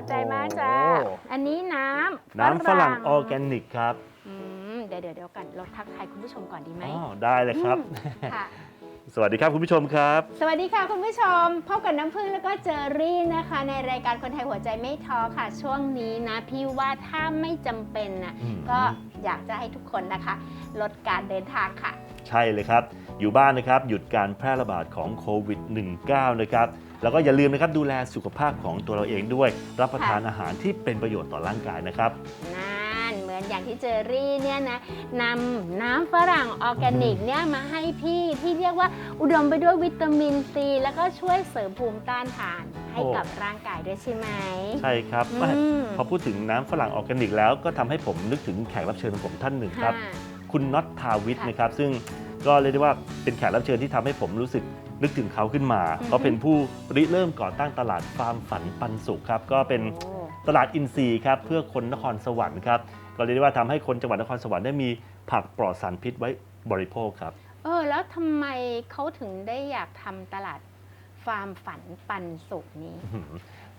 โอ้จ้าขอบใจมากจ้า โอ้โหอันนี้น้ำน้ำฝรั่งออร์แกนิกครับอืมเดี๋ยวเดี๋ยวเดี๋ยวกันเราทักทายคุณผู้ชมก่อนดีไหมอ๋อได้เลยครับค่ะ สวัสดีครับคุณผู้ชมครับ สวัสดีค่ะคุณผู้ชม พบกับน้ำพึ่งแล้วก็เจอรี่นะคะ ในรายการคนไทยหัวใจไม่ท้อค่ะ ช่วงนี้นะ พี่ว่าถ้าไม่จำเป็นนะอืม ก็อยากจะให้ทุกคนนะคะ ลดการเดินทางค่ะ ใช่เลยครับ อยู่บ้านนะครับ หยุดการแพร่ระบาดของโควิด -19 นะครับ แล้วก็อย่าลืมนะครับดูแลสุขภาพของตัวเราเองด้วย รับประทานอาหารที่เป็นประโยชน์ต่อร่างกายนะครับนั่นเหมือนอย่างที่เจอรี่เนี่ยนะนำน้ำฝรั่งออร์แกนิกเนี่ยมาให้พี่ที่เรียกว่าอุดมไปด้วยวิตามินซีแล้วก็ช่วยเสริมภูมิต้านทานให้โอ้กับร่างกายด้วยใช่ไหม ใช่ครับอืมพอพูดถึงน้ำฝรั่งออร์แกนิกแล้วก็ทำให้ผมนึกถึงแขกรับเชิญของผมท่านหนึ่งครับค่ะคุณน็อตทาวิทค่ะนะครับซึ่งก็เรียกได้ว่าเป็นแขกรับเชิญที่ทำให้ผมรู้สึก นึกถึงเขาขึ้นมาอือฮึเขาเป็นผู้ริเริ่มก่อตั้งตลาดฟาร์มฝันปันสุขครับ ก็เป็นโอ้ตลาดอินทรีย์ครับเพื่อคนนครสวรรค์ครับก็เรียกได้ว่าทำให้คนจังหวัดนครสวรรค์ได้มีผักปลอดสารพิษไว้บริโภคครับ เออ แล้วทำไมเขาถึงได้อยากทำตลาดฟาร์มฝันปันสุกนี้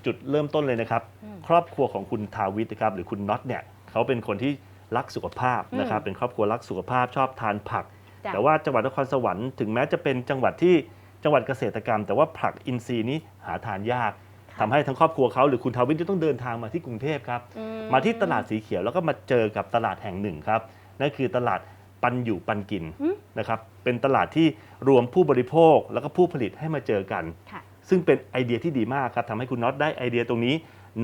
จุดเริ่มต้นเลยนะครับอืมครอบครัวของคุณทาวิทนะครับหรือคุณน็อตเนี่ยเขาเป็นคนที่รักสุขภาพนะครับอืมเป็นครอบครัวรักสุขภาพชอบทานผักจ้ะแต่ว่าจังหวัดนครสวรรค์ถึงแม้จะเป็นจังหวัดที่ จังหวัดเกษตรกรรม แต่ว่าผักอินทรีย์นี้หาทานยากค่ะทำให้ทั้งครอบครัวเขาหรือคุณทาวิทจะต้องเดินทางมาที่กรุงเทพครับอืมาที่ตลาดสีเขียวแล้วก็มาเจอกับตลาดแห่งหนึ่งครับนั่นคือตลาดปันอยู่ปันกินอืมนะครับเป็นตลาดที่รวมผู้บริโภคแล้วก็ผู้ผลิตให้มาเจอกันค่ะซึ่งเป็นไอเดียที่ดีมากครับทำให้คุณน็อตได้ไอเดียตรงนี้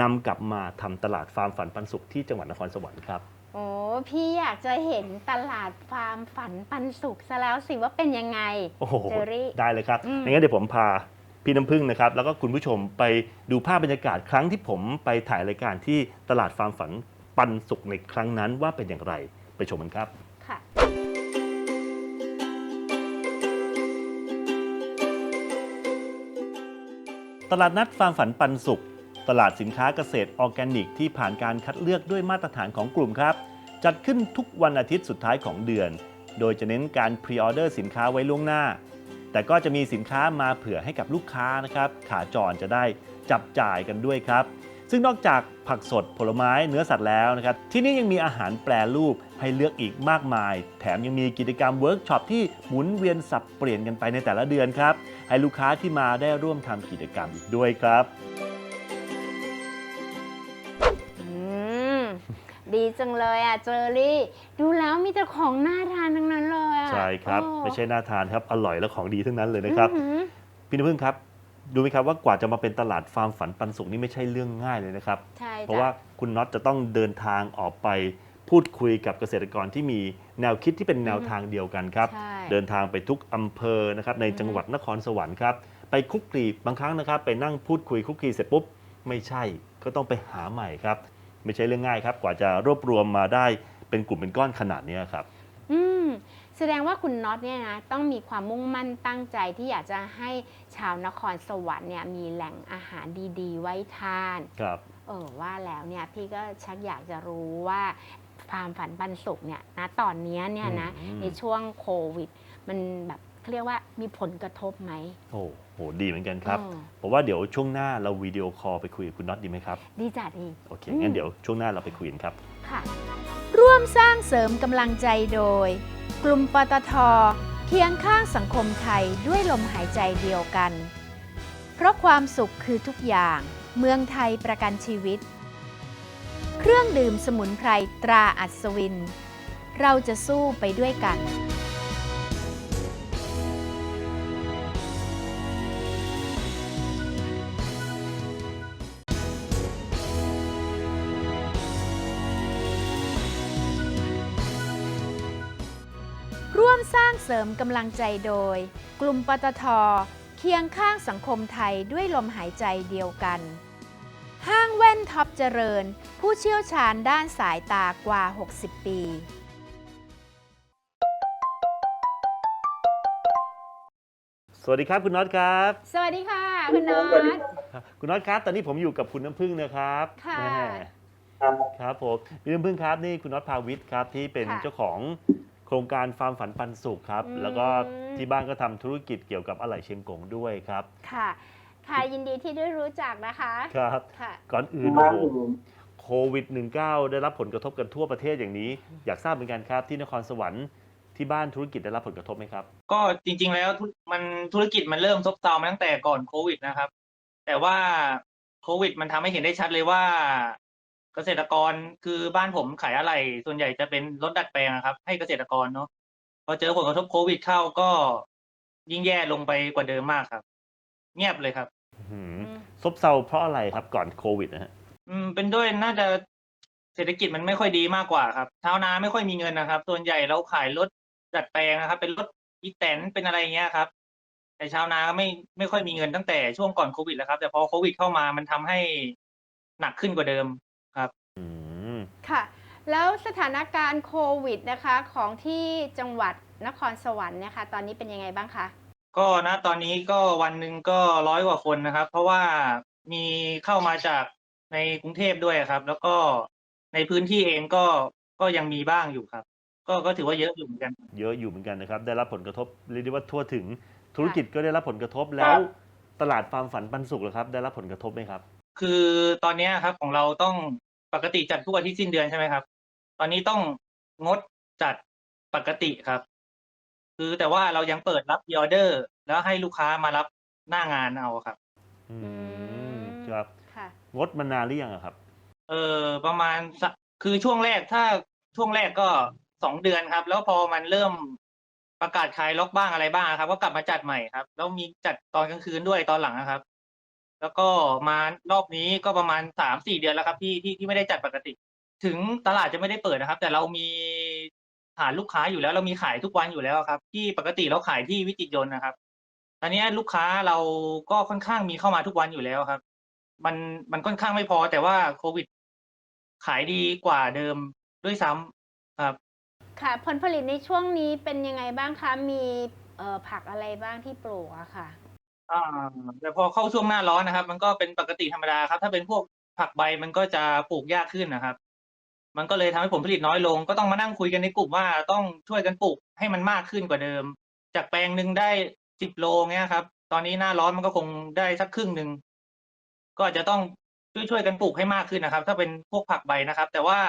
นำกลับมาทำตลาดฟาร์มฝันปันสุขที่จังหวัดนครสวรรค์ครับ โอ้พี่อยากจะเห็นตลาดฟาร์มฝันปันสุกซะแล้วสิว่าเป็นยังไงโอ้โหเจอรี่ได้เลยครับอืมงั้นเดี๋ยวผมพาพี่น้ำพึ่งนะครับ แล้วก็คุณผู้ชมไปดูภาพบรรยากาศครั้งที่ผมไปถ่ายรายการที่ตลาดฟาร์มฝันปันสุขในครั้งนั้นว่าเป็นอย่างไรไปชมกันครับค่ะตลาดนัดฟาร์มฝันปันสุข ตลาดสินค้าเกษตรออร์แกนิก ที่ผ่านการคัดเลือกด้วยมาตรฐานของกลุ่มครับ จัดขึ้นทุกวันอาทิตย์สุดท้ายของเดือน โดยจะเน้นการพรีออเดอร์สินค้าไว้ล่วงหน้า แต่ก็จะมีสินค้ามาเผื่อให้กับลูกค้านะครับขาจรจะได้จับจ่ายกันด้วยครับ ซึ่งนอกจากผักสดผลไม้เนื้อสัตว์แล้วนะครับ ที่นี่ยังมีอาหารแปรรูปให้เลือกอีกมากมาย แถมยังมีกิจกรรมเวิร์กช็อปที่หมุนเวียนสับเปลี่ยนกันไปในแต่ละเดือนครับ ให้ลูกค้าที่มาได้ร่วมทำกิจกรรมอีกด้วยครับ ดีจังเลยอะเจอรี่ ดูแล้วมีแต่ของน่าทานทั้งนั้นเลยอะใช่ครับ โอ้ไม่ใช่น่าทานครับ อร่อยและของดีทั้งนั้นเลยนะครับ อื้อหือพี่น้ำพึ่งครับดูไหมครับว่ากว่าจะมาเป็นตลาดฟาร์มฝันปันสุขนี่ไม่ใช่เรื่องง่ายเลยนะครับ ใช่เพราะจ้ะว่าคุณน็อตจะต้องเดินทางออกไปพูดคุยกับเกษตรกรที่มีแนวคิดที่เป็นแนวทางเดียวกันครับ ใช่ เดินทางไปทุกอำเภอนะครับในจังหวัดนครสวรรค์ครับ ไปคลุกคลีบางครั้งนะครับ ไปนั่งพูดคุยคลุกคลีเสร็จปุ๊บ ไม่ใช่ก็ต้องไปหาใหม่ครับ ไม่ใช่เรื่องง่ายครับ กว่าจะรวบรวมมาได้เป็นกลุ่มเป็นก้อนขนาดนี้ครับ อืมแสดงว่าคุณน็อตเนี่ยนะต้องมีความมุ่งมั่นตั้งใจที่อยากจะให้ชาวนครสวรรค์เนี่ยมีแหล่งอาหารดีๆ ไว้ทานครับเออว่าแล้วเนี่ยพี่ก็ชักอยากจะรู้ว่าฟาร์มฝันปันสุขเนี่ยนะตอนเนี้ยเนี่ยนะอืมในช่วงโควิด มันแบบเขาเรียกว่ามีผลกระทบไหมโอ้ โหดีเหมือนกันครับเออผมว่าเดี๋ยวช่วงหน้าเราวิดีโอคอลไปคุยกับคุณน็อตดีไหมครับดีจัดดีโอเคอืมงั้นเดี๋ยวช่วงหน้าเราไปคุยกันครับค่ะ ร่วมสร้างเสริมกำลังใจโดย กลุ่มปตทเคียงข้างสังคมไทยด้วยลมหายใจเดียวกัน เพราะความสุขคือทุกอย่าง เมืองไทยประกันชีวิต เครื่องดื่มสมุนไพรตราอัศวิน เราจะสู้ไปด้วยกัน เสริมกำลังใจโดย กลุ่มปตทเคียงข้างสังคมไทยด้วยลมหายใจเดียวกัน ห้างแว่นท็อปเจริญ ผู้เชี่ยวชาญด้านสายตากว่า 60 ปี สวัสดีครับคุณน็อตครับ สวัสดีค่ะ คุณน็อต คุณน็อตครับตอนนี้ผมอยู่กับคุณน้ำพึ่งนะครับค่ะ แม่ครับผมพี่น้ำพึ่งครับนี่คุณน็อตพาวิทย์ครับที่เป็นค่ะ เจ้าของ โครงการฟาร์มฝันปันสุขครับ อืม แล้วก็ที่บ้านก็ทำธุรกิจเกี่ยวกับอะไหล่เชียงกงด้วยครับ ค่ะ ค่ะยินดีที่ได้รู้จักนะคะ ครับ ค่ะ ก่อนอื่นครัโอ้บโหโควิด -19 ได้รับผลกระทบกันทั่วประเทศอย่างนี้ อยากทราบเหมือนกันครับ ที่นครสวรรค์ที่บ้านธุรกิจได้รับผลกระทบไหมครับ ก็จริง ๆ แล้วธุมันธุรกิจมันเริ่มซบเซามาตั้งแต่ก่อนโควิดนะครับ แต่ว่าโควิด มันทำให้เห็นได้ชัดเลยว่า เกษตรกรคือบ้านผมขายอะไร ส่วนใหญ่จะเป็นรถดัดแปลงอะครับ ให้เกษตรกรเนาะพอเจอผลกระทบโควิดเข้าก็ยิ่งแย่ลงไปกว่าเดิมมากครับ เงียบเลยครับหืมอืมซบเซาเพราะอะไรครับก่อนโควิดนะฮะอืม เป็นด้วยน่าจะเศรษฐกิจมันไม่ค่อยดีมากกว่าครับชาวนาไม่ค่อยมีเงินนะครับ ส่วนใหญ่เราขายรถดัดแปลงนะครับ เป็นรถอีแตนเป็นอะไรเงี้ยครับ แต่ชาวนาก็ไม่ไม่ค่อยมีเงินตั้งแต่ช่วงก่อนโควิดแล้วครับ แต่พอโควิดเข้ามามันทำให้หนักขึ้นกว่าเดิมครับอืม ค่ะ แล้วสถานการณ์โควิดนะคะของที่จังหวัดนครสวรรค์เนะคะตอนนี้เป็นยังไงบ้างคะ ก็ณตอนนี้ก็วันหนึ่งก็ร้อยกว่าคนนะครับ เพราะว่ามีเข้ามาจากในกรุงเทพด้วยครับ แล้วก็ในพื้นที่เองก็ก็ยังมีบ้างอยู่ครับ ก็ก็ถือว่าเยอะอยู่เหมือนกัน เยอะอยู่เหมือนกันนะครับ ได้รับผลกระทบเรียกได้ว่าทั่วถึงธุรค่ะกิจก็ได้รับผลกระทบแล้ว ตลาดฟาร์มฝันปันสุขเหรอครับ ได้รับผลกระทบไหมครับ คือตอนเนี้ยครับของเราต้อง ปกติจัดทุกอาทิตย์สิ้นเดือนใช่ไหมครับ ตอนนี้ต้องงดจัดปกติครับ คือแต่ว่าเรายังเปิดรับออเดอร์ แล้วให้ลูกค้ามารับหน้างานเอาครับอืมอืมครับค่ะ งดมานานหรือยังอะครับ เออประมาณสักคือช่วงแรกถ้าช่วงแรกก็สองเดือนครับ แล้วพอมันเริ่มประกาศคลายล็อกบ้างอะไรบ้างครับ ก็กลับมาจัดใหม่ครับ แล้วมีจัดตอนกลางคืนด้วยตอนหลังนะครับ แล้วก็มารอบนี้ก็ประมาณสามสี่เดือนแล้วครับที่ที่ที่ไม่ได้จัดปกติ ถึงตลาดจะไม่ได้เปิดนะครับ แต่เรามีฐานลูกค้าอยู่แล้ว เรามีขายทุกวันอยู่แล้วครับ ที่ปกติเราขายที่วิจิตรยนต์นะครับ ตอนนี้ลูกค้าเราก็ค่อนข้างมีเข้ามาทุกวันอยู่แล้วครับ มันมันค่อนข้างไม่พอแต่ว่าโควิด ขายดีกว่าเดิมด้วยซ้ำครับ ค่ะ ผลผลิตในช่วงนี้เป็นยังไงบ้างคะมีผักอะไรบ้างที่ปลูกอะค่ะ อ่าแต่พอเข้าช่วงหน้าร้อนนะครับ มันก็เป็นปกติธรรมดาครับ ถ้าเป็นพวกผักใบมันก็จะปลูกยากขึ้นนะครับ มันก็เลยทำให้ผลผลิตน้อยลง ก็ต้องมานั่งคุยกันในกลุ่มว่าต้องช่วยกันปลูกให้มันมากขึ้นกว่าเดิม จากแปลงหนึ่งได้สิบโลเงี้ยครับ ตอนนี้หน้าร้อนมันก็คงได้สักครึ่งหนึ่งก็อาจจะต้องช่วยช่วยๆกันปลูกให้มากขึ้นนะครับ ถ้าเป็นพวกผักใบนะครับ แต่ว่า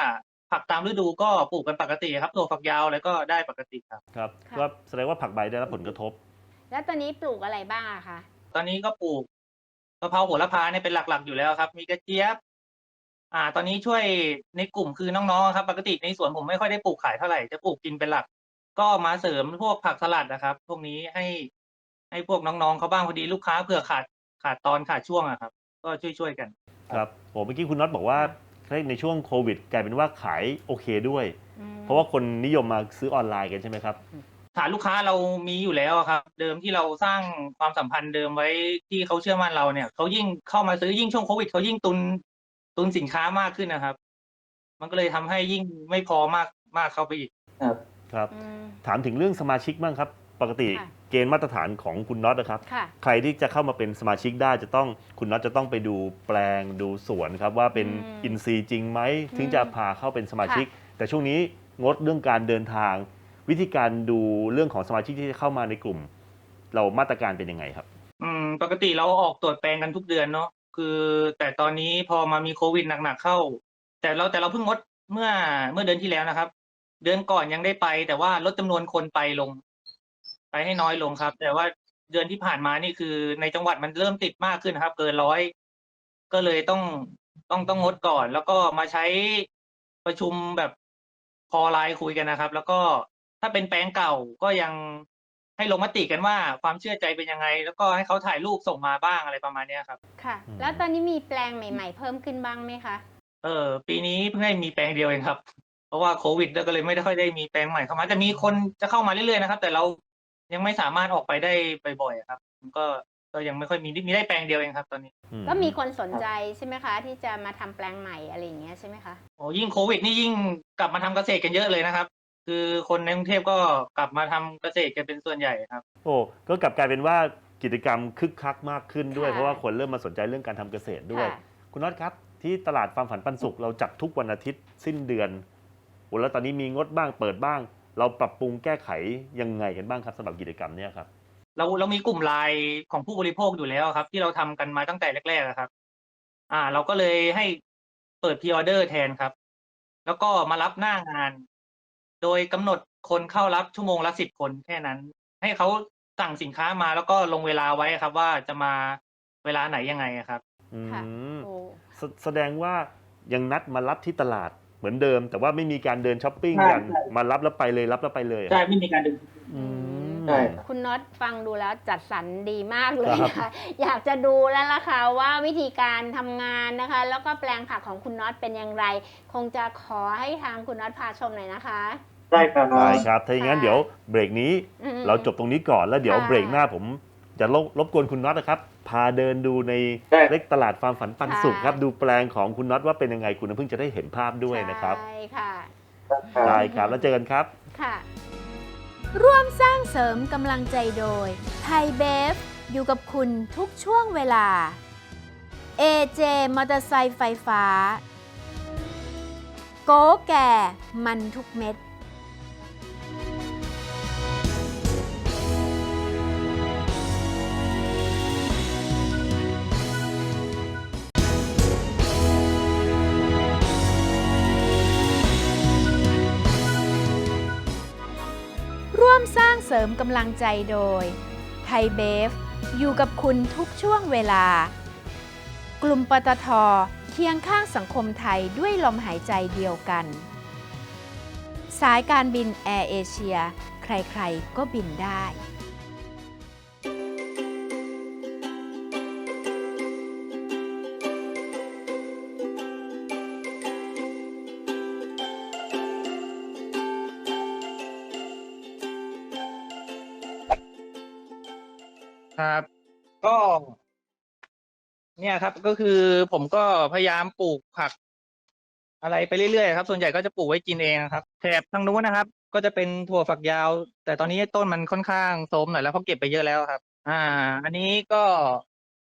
ผักตามฤดูก็ปลูกกันปกติครับตัวฝักยาวอะไรก็ได้ปกติครับ ครับค่ะ ก็แสดงว่าผักใบได้รับผลกระทบ แล้วตอนนี้ปลูกอะไรบ้างอะคะ ตอนนี้ก็ปลูกกะเพราโหระพาเนี่ยเป็นหลักๆอยู่แล้วครับ มีกระเจี๊ยบ อ่า ตอนนี้ช่วยในกลุ่มคือน้องๆครับ ปกติในสวนผมไม่ค่อยได้ปลูกขายเท่าไหร่จะปลูกกินเป็นหลัก ก็มาเสริมพวกผักสลัดนะครับ พวกนี้ให้ให้พวกน้องๆเขาบ้างพอดีลูกค้าเผื่อขาดขาดตอนขาดช่วงอะครับ ก็ช่วยๆกันครับโอ้เมื่อกี้คุณน็อตบอกว่าในช่วงโควิด กลายเป็นว่าขายโอเคด้วยอืมเพราะว่าคนนิยมมาซื้อออนไลน์กันใช่ไหมครับ ฐานลูกค้าเรามีอยู่แล้วอะครับ เดิมที่เราสร้างความสัมพันธ์เดิมไว้ที่เขาเชื่อมั่นเราเนี่ยเขายิ่งเข้ามาซื้อยิ่งช่วงโควิดเขายิ่งตุนตุนสินค้ามากขึ้นนะครับ มันก็เลยทำให้ยิ่งไม่พอมากมากเข้าไปอีกครับครับอืมถามถึงเรื่องสมาชิกบ้างครับ ปกติค่ะเกณฑ์มาตรฐานของคุณน็อตนะครับค่ะใครที่จะเข้ามาเป็นสมาชิกได้จะต้องคุณน็อตจะต้องไปดูแปลงดูสวนครับ ว่าเป็นอืมอินทรีย์จริงไหมถึงอืมจะพาเข้าเป็นสมาชิก แต่ช่วงนี้งดเรื่องการเดินทาง วิธีการดูเรื่องของสมาชิกที่จะเข้ามาในกลุ่ม เรามาตรการเป็นยังไงครับ อืม ปกติเราออกตรวจแปลงกันทุกเดือนเนาะคือแต่ตอนนี้พอมามีโควิดหนักๆเข้า แต่เราแต่เราเพิ่งงดเมื่อเมื่อเดือนที่แล้วนะครับ เดือนก่อนยังได้ไป แต่ว่าลดจำนวนคนไปลง ไปให้น้อยลงครับ แต่ว่าเดือนที่ผ่านมานี่คือ ในจังหวัดมันเริ่มติดมากขึ้นครับ เกินร้อยก็เลยต้องต้องต้องงดก่อน แล้วก็มาใช้ประชุมแบบพอไลน์คุยกันนะครับ แล้วก็ ถ้าเป็นแปลงเก่าก็ยังให้ลงมติกันว่าความเชื่อใจเป็นยังไง แล้วก็ให้เขาถ่ายรูปส่งมาบ้างอะไรประมาณเนี้ยครับค่ะอืมแล้วตอนนี้มีแปลงใหม่ ๆ เพิ่มขึ้นบ้างไหมคะ เออปีนี้เพิ่งได้มีแปลงเดียวเองครับ เพราะว่าโควิดก็เลยไม่ได้ค่อยได้มีแปลงใหม่เข้ามาแต่มีคนจะเข้ามาเรื่อยๆนะครับ แต่เรายังไม่สามารถออกไปได้บ่อยๆอะครับมันก็ก็ยังไม่ค่อยมีมีได้แปลงเดียวเองครับ ตอนนี้อืก็มีคนสนใจใช่ไหมคะ ที่จะมาทำแปลงใหม่อะไรอย่างเงี้ยใช่ไหมคะโอ้ยิ่งโควิดนี่ยิ่งกลับมาทำเกษตรกันเยอะเลยนะครับ คือคนในกรุงเทพก็กลับมาทำเกษตรกันเป็นส่วนใหญ่ครับ โอ้ก็กลับกลายเป็นว่ากิจกรรมคึกคักมากขึ้นด้วย ค่ะ เพราะว่าคนเริ่มมาสนใจเรื่องการทำเกษตรด้วย ค่ะ คุณน็อตครับ ที่ตลาดฟาร์มฝันปันสุขเราจัดทุกวันอาทิตย์สิ้นเดือนโอ้แล้วตอนนี้มีงดบ้างเปิดบ้าง เราปรับปรุงแก้ไขยังไงกันบ้างครับสำหรับกิจกรรมเนี้ยครับ เราเรามีกลุ่มไลน์ของผู้บริโภคอยู่แล้วครับ ที่เราทำกันมาตั้งแต่แรกๆอะครับ อ่า เราก็เลยให้เปิดพ r ออเดอร์แทนครับ แล้วก็มารับหน้างาน โดยกำหนดคนเข้ารับชั่วโมงละสิบคนแค่นั้น ให้เขาสั่งสินค้ามาแล้วก็ลงเวลาไว้ครับ ว่าจะมาเวลาไหนยังไงอะครับอืค่ะมโอ้แสแสดงว่ายังนัดมารับที่ตลาดเหมือนเดิม แต่ว่าไม่มีการเดินช้อปปิ้งใช่กันใช่มารับแล้วไปเลยรับแล้วไปเลยอะใช่ไม่มีการดึงอืม ใช่ครับ คุณน็อตฟังดูแล้วจัดสรรดีมากเลยครับค่ะ อยากจะดูแล้วล่ะค่ะว่าวิธีการทำงานนะคะ แล้วก็แปลงผักของคุณน็อตเป็นอย่างไร คงจะขอให้ทางคุณน็อตพาชมหน่อยนะคะได้ครับ ได้ครับ ถ้าอย่างนั้นค่ะเดี๋ยวเบรกนี้อืม เราจบตรงนี้ก่อนแล้วเดี๋ยวค่ะ เบรกหน้าผมจะรบรบกวนคุณน็อตนะครับ พาเดินดูในได้ เล็กตลาดฟาร์มฝันปันสุขค่ะครับ ดูแปลงของคุณน็อตว่าเป็นยังไงคุณน้ำพึ่งจะได้เห็นภาพด้วยนะครับ ใช่ค่ะ ได้ครับแล้วเจอกันครับ ค่ะ ร่วมสร้างเสริมกำลังใจโดย ไทยเบฟ อยู่กับคุณทุกช่วงเวลา AJ มอเตอร์ไซค์ไฟฟ้า โกแก่ มันทุกเม็ด วมสร้างเสริมกำลังใจโดย ไทยเบฟ อยู่กับคุณทุกช่วงเวลา กลุ่มปตทเคียงข้างสังคมไทยด้วยลมหายใจเดียวกัน สายการบินแอร์เอเชีย ใครๆ ก็บินได้ ครับ ก็ เนี่ยครับ ก็คือผมก็พยายามปลูกผัก อะไรไปเรื่อยๆครับ ส่วนใหญ่ก็จะปลูกไว้กินเองครับแถบทางนู้นนะครับ ก็จะเป็นถั่วฝักยาว แต่ตอนนี้ต้นมันค่อนข้างโทรมหน่อยแล้วเพราะเก็บไปเยอะแล้วครับ อ่า อันนี้ก็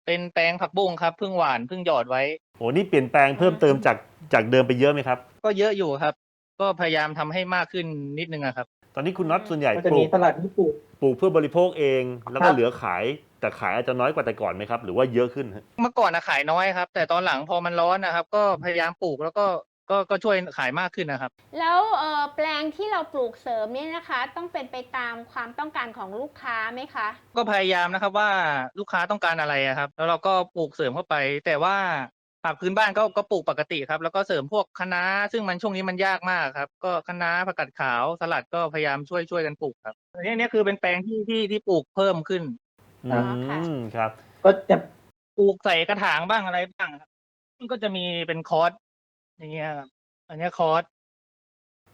เป็นแปลงผักบุ้งครับเพิ่งหวานเพิ่งหยอดไว้โอ้นี่เปลี่ยนแปลงเพิ่มเติมจากจากเดิมไปเยอะไหมครับ ก็เยอะอยู่ครับ ก็พยายามทำให้มากขึ้นนิดนึงอะครับ ตอนนี้คุณน็อตส่วนใหญ่ก็จะปลูมีกตลาดที่ปลูกปลูกเพื่อบริโภคเอง แล้วคก็รับ เหลือขาย แต่ขายอาจจะน้อยกว่าแต่ก่อนไหมครับ หรือว่าเยอะขึ้นฮะเมื่อก่อนนะขายน้อยครับ แต่ตอนหลังพอมันร้อนนะครับ ก็พยายามปลูกแล้วก็ก็ก็ช่วยขายมากขึ้นนะครับ แล้วเอ่อแปลงที่เราปลูกเสริมเนี่ยนะคะ ต้องเป็นไปตามความต้องการของลูกค้าไหมคะ ก็พยายามนะครับว่าลูกค้าต้องการอะไรอะครับ แล้วเราก็ปลูกเสริมเข้าไป แต่ว่า ผักพื้นบ้านก็ก็ปลูกปกติครับ แล้วก็เสริมพวกคะน้าซึ่งมันช่วงนี้มันยากมากครับ ก็คะน้าผักกาดขาวสลัดก็พยายามช่วยช่วยกันปลูกครับอันนี้เนี่ยคือเป็นแปลงที่ที่ที่ปลูกเพิ่มขึ้น อือ๋อค่ะมครับ ก็จะปลูกใส่กระถางบ้างอะไรบ้างครับมันก็จะมีเป็นคอร์สอย่างเงี้ยครับอันเนี้ยคอร์ส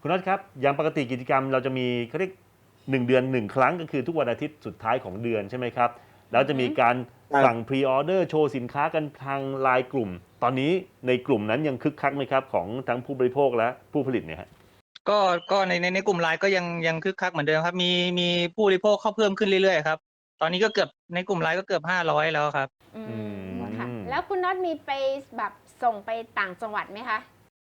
คุณน็อตครับอย่างปกติกิจกรรมเราจะมีเขาเรียกหนึ่งเดือนหนึ่งครั้งก็คือทุกวันอาทิตย์สุดท้ายของเดือนใช่ไหมครับ แล้วจะมีการครับสั่งพรีออเดอร์โชว์สินค้ากันทางไลน์กลุ่ม ตอนนี้ในกลุ่มนั้นยังคึกคักไหมครับ ของทั้งผู้บริโภคและผู้ผลิตเนี่ยฮะก็ก็ในในในกลุ่มไลน์ก็ยังยังคึกคักเหมือนเดิมครับ มีมีผู้บริโภคเข้าเพิ่มขึ้นเรื่อยๆครับ ตอนนี้ก็เกือบในกลุ่มไลน์ก็เกือบห้าร้อยแล้วครับ อือืมมค่ะแล้วคุณน็อตมีไปแบบส่งไปต่างจังหวัดไหมคะ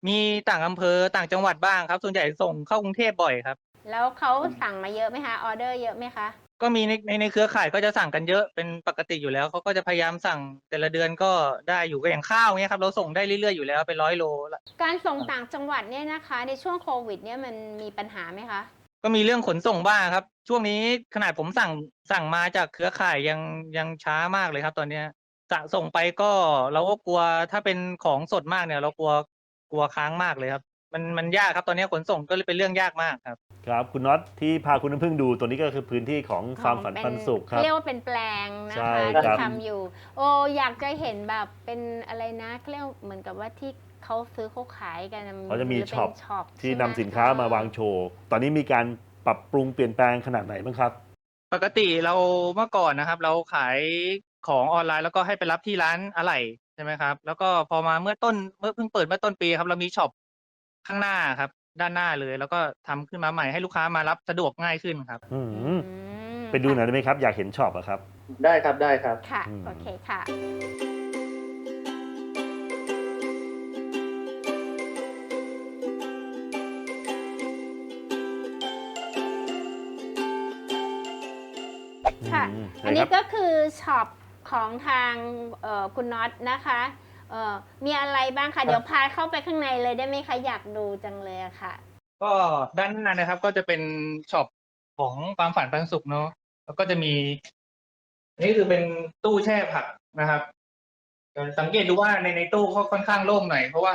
มีต่างอำเภอต่างจังหวัดบ้างครับ ส่วนใหญ่ส่งเข้ากรุงเทพบ่อยครับ แล้วเขาสั่งมาเยอะไหมคะ ออเดอร์เยอะไหมคะ ก็มีในในในเครือข่ายก็จะสั่งกันเยอะเป็นปกติอยู่แล้วเขาก็จะพยายามสั่งแต่ละเดือนก็ได้อยู่ก็อย่างข้าวเนี้ยครับเราส่งได้เรื่อยๆอยู่แล้วเป็นร้อยโลละการส่งต่างจังหวัดเนี่ยนะคะ ในช่วงโควิด เนี่ยมันมีปัญหาไหมคะก็มีเรื่องขนส่งบ้างครับ ช่วงนี้ขนาดผมสั่งสั่งมาจากเครือข่ายยังยังช้ามากเลยครับ ตอนเนี้ยสั่งส่งไปก็เราก็กลัวถ้าเป็นของสดมากเนี่ย เรากลัวกลัวค้างมากเลยครับ มันมันยากครับตอนนี้ขนส่งก็เลยเป็นเรื่องยากมากครับ ครับ คุณน็อตที่พาคุณน้ำพึ่งดูตัวนี้ก็คือพื้นที่ของฟาร์มฝันปันสุขครับ เรียกว่าเป็นแปลงนะใช่คะครัที่บทำอยู่ โอ้อยากจะเห็นแบบเป็นอะไรนะเรียกเหมือนกับว่าที่เขาซื้อเขาขายกันเขาจะมีหรือช็อป เป็นช็อปที่ใช่นำไหมสินค้ามาวางโชว์ ตอนนี้มีการปรับปรุงเปลี่ยนแปลงขนาดไหนบ้างครับ ปกติเราเมื่อก่อนนะครับ เราขายของออนไลน์แล้วก็ให้ไปรับที่ร้านอะไหล่ใช่ไหมครับ แล้วก็พอมาเมื่อต้นเมื่อเพิ่งเปิดเมื่อต้นปีครับเรามีช็อป ข้างหน้าครับ ด้านหน้าเลย แล้วก็ทำขึ้นมาใหม่ให้ลูกค้ามารับสะดวกง่ายขึ้นครับ อือืมมไปดูหน่อยได้ไหมครับ อยากเห็นช็อปอะครับ ได้ครับได้ครับ ค่ะ อืม โอเคค่ะคค่ะมอันนี้ไหครับ ก็คือช็อปของทางเอ่อคุณน็อตนะคะ เอ่อมีอะไรบ้างคะ เดี๋ยวพาเข้าไปข้างในเลยได้ไหมคะ อยากดูจังเลยอะค่ะ ก็ด้านหน้านะครับ ก็จะเป็นช็อปของความฝันปันสุขเนาะแล้วก็จะมีอันนี่คือเป็นตู้แช่ผักนะครับเดี๋ยวสังเกตดูว่าในในตู้ก็ค่อนข้างโล่งหน่อยเพราะว่า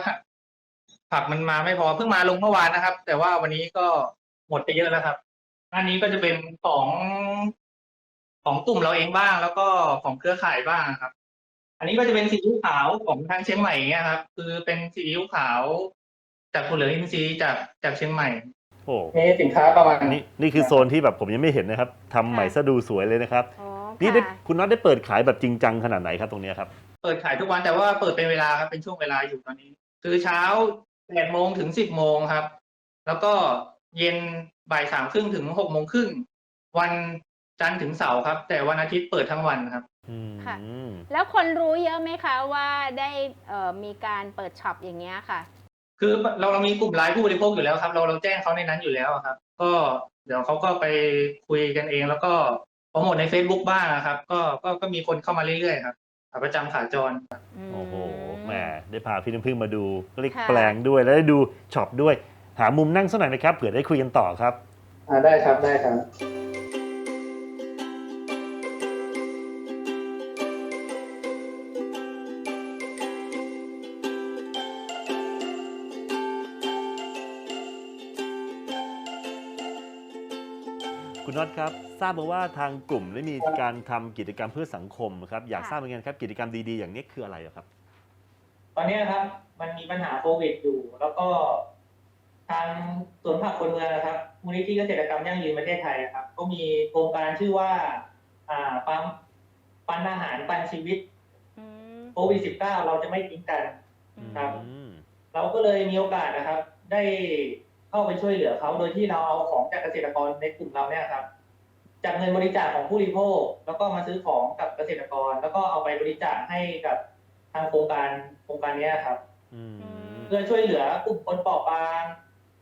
ผักมันมาไม่พอเพิ่งมาลงเมื่อวานนะครับ แต่ว่าวันนี้ก็หมดไปเยอะแล้วครับอันนี้ก็จะเป็นของของกลุ่มเราเองบ้าง แล้วก็ของเครือข่ายบ้างครับ อันนี้ก็จะเป็นซีอิ๊วขาวของทางเชียงใหม่เงี้ยครับ คือเป็นซีอิ๊วขาว จากคุณเหลืองอินทรีย์จากจากเชียงใหม่โอ้นี่สินค้าประมาณนี่นี่คือโซนที่แบบผมยังไม่เห็นนะครับทำใหม่ค่ะซะดูสวยเลยนะครับอ๋อนี่ได้ค่ะคุณน็อตได้เปิดขายแบบจริงจังขนาดไหนครับตรงเนี้ยครับ เปิดขายทุกวันแต่ว่าเปิดเป็นเวลาครับเป็นช่วงเวลาอยู่ตอนนี้ คือเช้าแปดโมงถึงสิบโมงครับ แล้วก็เย็นบ่ายสามครึ่งถึงหกโมงครึ่งวันจันทร์ถึงเสาร์ครับ แต่วันอาทิตย์เปิดทั้งวันครับอืม ค่ะ แล้วคนรู้เยอะไหมคะว่าได้เอ่อมีการเปิดช็อปอย่างเงี้ยค่ะ คือเราเรามีกลุ่มไลน์ผู้บริโภคอยู่แล้วครับ เราเราแจ้งเขาในนั้นอยู่แล้วอะครับ ก็เดี๋ยวเขาก็ไปคุยกันเองแล้วก็โปรโมทใน Facebook บ้างนะครับ ก็ก็ก็มีคนเข้ามาเรื่อยๆครับขาประจำขาจร โอ้โหแหมได้พาพี่น้ำพึ่งมาดูก็เรียกค่ะแปลงด้วยแล้วได้ดูช็อปด้วย หามุมนั่งสักหน่อยนะครับเผื่อได้คุยกันต่อครับอ่าได้ครับได้ครับ คุณน็อตครับ ทราบมาว่าทางกลุ่มได้มีการทำกิจกรรมเพื่อสังคมครับ อยากค่ะทราบเหมือนกันครับกิจกรรมดีๆ อย่างนี้คืออะไรอะครับ ตอนนี้นะครับ มันมีปัญหาโควิดอยู่ แล้วก็ ทางสวนผักคนเมืองนะครับมูลนิธิเกษตรกรรมยั่งยืนประเทศไทยนะครับ ก็มีโครงการชื่อว่า อ่าปั๊มปันอาหารปันชีวิตอืมโควิด -19 เราจะไม่ทิ้งกันอืมครับอืมเราก็เลยมีโอกาสนะครับ ได้ เข้าไปช่วยเหลือเขาโดยที่เราเอาของจากเกษตรกรในกลุ่มเราเนี่ยครับ จากเงินบริจาคของผู้บริโภค แล้วก็มาซื้อของกับเกษตรกร แล้วก็เอาไปบริจาคให้กับทางโครงการโครงการเนี้ยครับอืมเพื่อช่วยเหลือกลุ่มคนเปราะบาง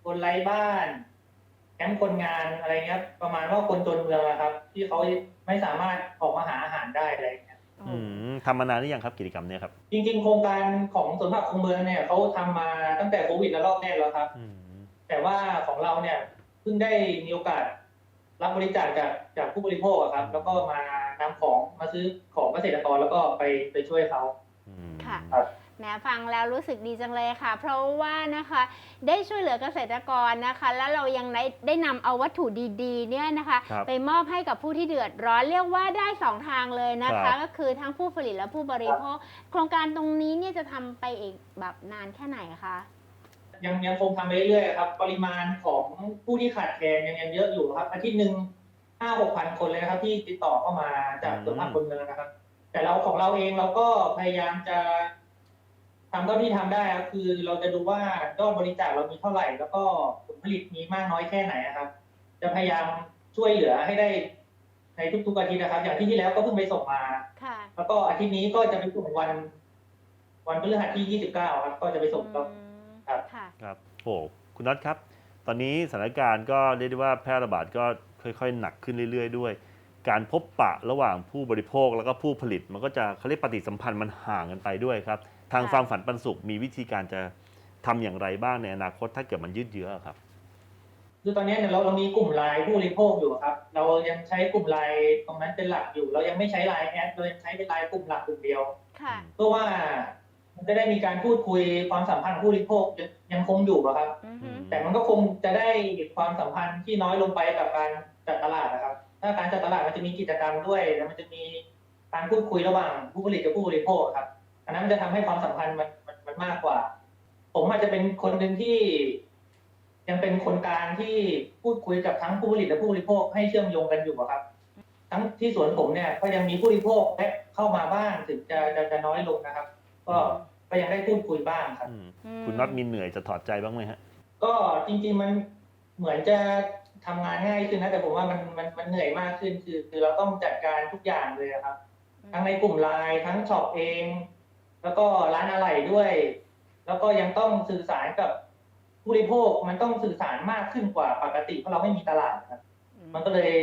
คนไร้บ้านแคมป์คนงานอะไรเงี้ย ประมาณว่าคนจนเมืองนะครับ ที่เขาไม่สามารถออกมาหาอาหารได้อะไรเงี้ยอืมทำมานานหรือยังครับกิจกรรมเนี้ยครับ จริง ๆ โครงการของสวนผักคงเมืองเนี่ยเขาทำมาตั้งแต่โควิดระลอกแรกแล้วครับอืม แต่ว่าของเราเนี่ยเพิ่งได้มีโอกาสรับบริจาคจากจากผู้บริโภคอะครับ แล้วก็มานำของมาซื้อของเกษตรกรแล้วก็ไปไปช่วยเขาอืมค่ะครับ แหมฟังแล้วรู้สึกดีจังเลยค่ะ เพราะว่านะคะได้ช่วยเหลือเกษตรกรนะคะ แล้วเรายังได้ได้นำเอาวัตถุดีๆเนี่ยนะคะ ครับไปมอบให้กับผู้ที่เดือดร้อนเรียกว่าได้สองทางเลยนะครัคะ บ ก็คือทั้งผู้ผลิตและผู้บริโภค โครงการตรงนี้เนี่ยจะทำไปอีกแบบนานแค่ไหนคะ ยังยังคงทำไปเรื่อยๆครับ ปริมาณของผู้ที่ขาดแคลนยังยังเยอะอยู่ครับ อาทิตย์หนึ่งห้าหกพันคนเลยนะครับ ที่ติดต่อเข้ามาจากส่วนภาคคนเมืองนะครับ แต่เราของเราเองเราก็พยายามจะทำเท่าที่ทำได้ครับคือเราจะดูว่ายอดบริจาคเรามีเท่าไหร่ แล้วก็ผลผลิตมีมากน้อยแค่ไหนนะครับ จะพยายามช่วยเหลือให้ได้ในทุกๆอาทิตย์นะครับ อย่างที่ที่แล้วก็เพิ่งไปส่งมาค่ะแล้วก็อาทิตย์นี้ก็จะไปส่งวัน วันพฤหัสที่29ครับ ก็จะไปส่งต่ออืม ครับค่ะ ครับโอ้คุณน็อตครับ ตอนนี้สถานการณ์ก็เรียกได้ว่าแพร่ระบาดก็ค่อยๆ หนักขึ้นเรื่อยๆ ด้วย การพบปะระหว่างผู้บริโภคแล้วก็ผู้ผลิต มันก็จะเขาเรียกปฏิสัมพันธ์มันห่างกันไปด้วยครับ ทางค่ะ ฟาร์มฝันปันสุขมีวิธีการจะทำอย่างไรบ้างในอนาคตถ้าเกิดมันยืดเยื้อครับ คือตอนนี้เนี่ยเราเรามีกลุ่มไลน์ผู้บริโภคอยู่ครับ เรายังใช้กลุ่มไลน์ตรงนั้นเป็นหลักอยู่ เรายังไม่ใช้ไลน์แอดเรายังใช้เป็นไลน์กลุ่มหลักกลุ่มเดียว ค่ะ เพื่อว่า มันจะได้มีการพูดคุยความสัมพันธ์ผู้บริโภคยังยังคงอยู่อะครับ อือฮึแต่มันก็คงจะได้ความสัมพันธ์ที่น้อยลงไปกับการจัดตลาดนะครับ ถ้าการจัดตลาดมันจะมีกิจกรรมด้วย แล้วมันจะมีการพูดคุยระหว่างผู้ผลิตกับผู้บริโภคครับ อันนั้นมันจะทำให้ความสัมพันธ์มันมันมันมากกว่า ผมอาจจะเป็นคนหนึ่งที่ ยังเป็นคนกลางที่พูดคุยกับทั้งผู้ผลิตและผู้บริโภคให้เชื่อมโยงกันอยู่อะครับ ทั้งที่สวนผมเนี่ยก็ยังมีผู้บริโภคและเข้ามาบ้างถึงจะจะจะน้อยลงนะครับ ก็ก็ยังได้พูดคุยบ้างครับ อืมคุณน็อตมีเหนื่อยจะถอดใจบ้างไหมฮะ ก็จริงๆมันเหมือนจะทำงานง่ายขึ้นนะแต่ผมว่ามันมันมันเหนื่อยมากขึ้นคือ คือเราต้องจัดการทุกอย่างเลยอะครับ ทั้งในกลุ่มไลน์ทั้งช็อปเอง แล้วก็ร้านอะไหล่ด้วย แล้วก็ยังต้องสื่อสารกับผู้บริโภคมันต้องสื่อสารมากขึ้นกว่าปกติเพราะเราไม่มีตลาดครับ มันก็เลย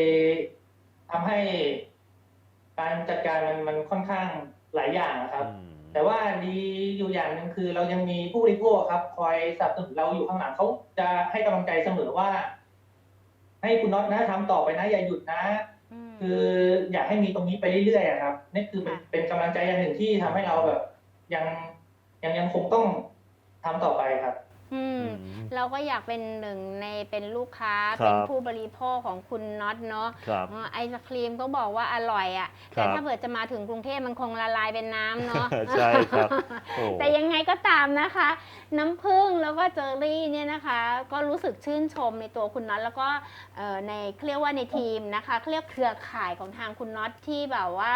ทำให้การจัดการมันมันค่อนข้างหลายอย่างนะครับ อืม แต่ว่าดีอยู่อย่างหนึ่งคือเรายังมีผู้บริโภคครับ คอยสนับสนุนเราอยู่ข้างหลังเขาจะให้กำลังใจเสมอว่า ให้คุณน็อตนะทำต่อไปนะอย่าหยุดนะมคืออยากให้มีตรงนี้ไปเรื่อยๆอะครับนี่คือเป็นค่ะเป็นกำลังใจอย่างหนึ่งที่ทำให้เราแบบ ยังยังยังคงต้องทำต่อไปครับ อืมอืม เราก็อยากเป็นหนึ่งในเป็นลูกค้าครับ เป็นผู้บริโภคของคุณน็อตเนาะครับ เออไอศครีมก็บอกว่าอร่อยอะ่ะครับแต่ถ้าเกิดจะมาถึงกรุงเทพมันคงละลายเป็นน้ำเนาะ ใช่ครับ โอ้ แต่ยังไงก็ตามนะคะ น้ำผึ้งแล้วก็เจอรี่เนี่ยนะคะ ก็รู้สึกชื่นชมในตัวคุณน็อตแล้วก็เอ่อในเขาเรียกว่าในทีมนะคะเขาเรียกเครือข่ายของทางคุณน็อตที่แบบว่า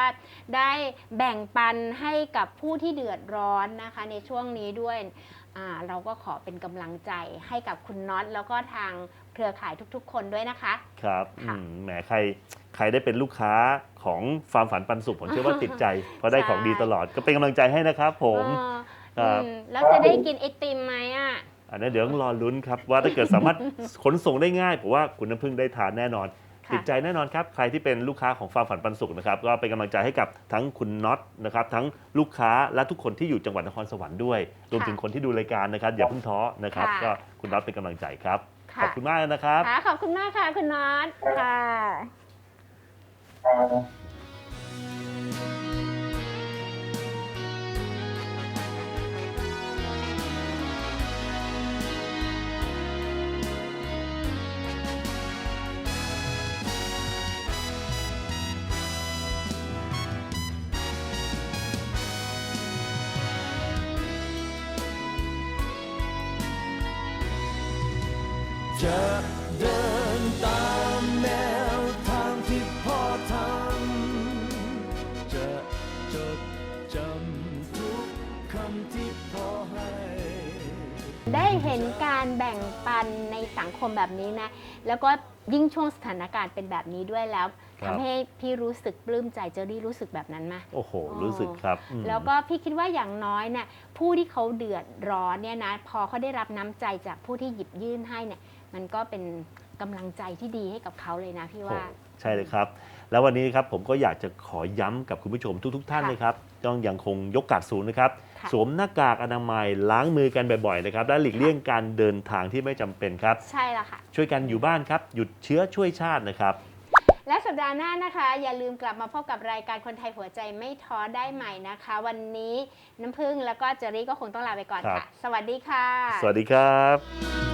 ได้แบ่งปันให้กับผู้ที่เดือดร้อนนะคะ ในช่วงนี้ด้วยอ่า เราก็ขอเป็นกำลังใจให้กับคุณน็อตแล้วก็ทางเครือข่ายทุกๆ คนด้วยนะคะ ครับค่ะอืมแหมใครใครได้เป็นลูกค้าของฟาร์มฝันปันสุขผมเชื่อว่าติดใจ เพราะได้ของดีตลอดก็เป็นกำลังใจให้นะครับผม เออครับ อืมแล้วจะได้กินไอติมไหมอะ อันนี้นเดี๋ยวต้องรอลุ้นครับว่าถ้าเกิดสามารถ ขนส่งได้ง่ายผมว่าคุณน้ำพึ่งได้ทานแน่นอนค่ะ ติดใจแน่นอนครับ ใครที่เป็นลูกค้าของฟาร์มฝันปันสุขนะครับ ก็เป็นกำลังใจให้กับทั้งคุณน็อตนะครับ ทั้งลูกค้าและทุกคนที่อยู่จังหวัดนครสวรรค์ด้วย รวมถึงคนที่ดูรายการนะครับ อย่าเพิ่งท้อนะครับ ค่ะ ก็คุณน็อตเป็นกำลังใจครับค่ะขอบคุณมากนะครับ ค่ะขอบคุณมากค่ะ คุณน็อตค่ะ จะเดินตามแนวทางที่พ่อทำจะจดจำทุกคำที่พ่อให้ ได้เห็นการแบ่งปันในสังคมแบบนี้นะ แล้วก็ยิ่งช่วงสถานการณ์เป็นแบบนี้ด้วยแล้วครับ ทำให้พี่รู้สึกปลื้มใจเจอรี่รู้สึกแบบนั้นไหม โอ้โห รู้สึกครับอืม แล้วก็พี่คิดว่าอย่างน้อยเนี่ยผู้ที่เขาเดือดร้อนเนี่ยนะพอเขาได้รับน้ำใจจากผู้ที่หยิบยื่นให้เนี่ย มันก็เป็นกำลังใจที่ดีให้กับเขาเลยนะพี่ว่าโอ้ใช่เลยครับ แล้ววันนี้ครับผมก็อยากจะขอย้ำกับคุณผู้ชมทุก ๆ ท่านค่ะนะครับต้องยังคงยกกาดสูงนะครับ ค่ะ สวมหน้ากากอนามัยล้างมือกันบ่อยๆนะครับและหลีกเลี่ยงการเดินทางที่ไม่จำเป็นครับ ใช่ละค่ะ ช่วยกันอยู่บ้านครับหยุดเชื้อช่วยชาตินะครับ และสัปดาห์หน้านะคะ อย่าลืมกลับมาพบกับรายการคนไทยหัวใจไม่ท้อได้ใหม่นะคะ วันนี้น้ำพึ่งแล้วก็เจอรี่ก็คงต้องลาไปก่อนครัค่ะบสวัสดีค่ะ สวัสดีครับ